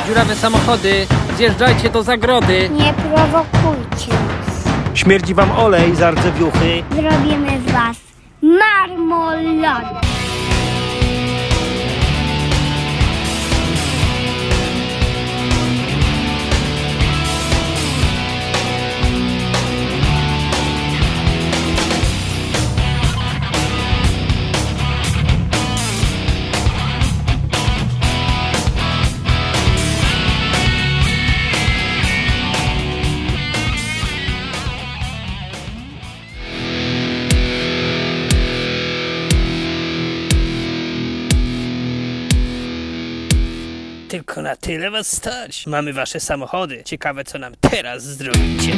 dziurawe samochody. Zjeżdżajcie do zagrody. Nie prowokujcie nas. Śmierdzi wam olej z ardzewiuchy. Zrobimy z was marmolady. Tylko na tyle was stać. Mamy wasze samochody. Ciekawe, co nam teraz zrobicie.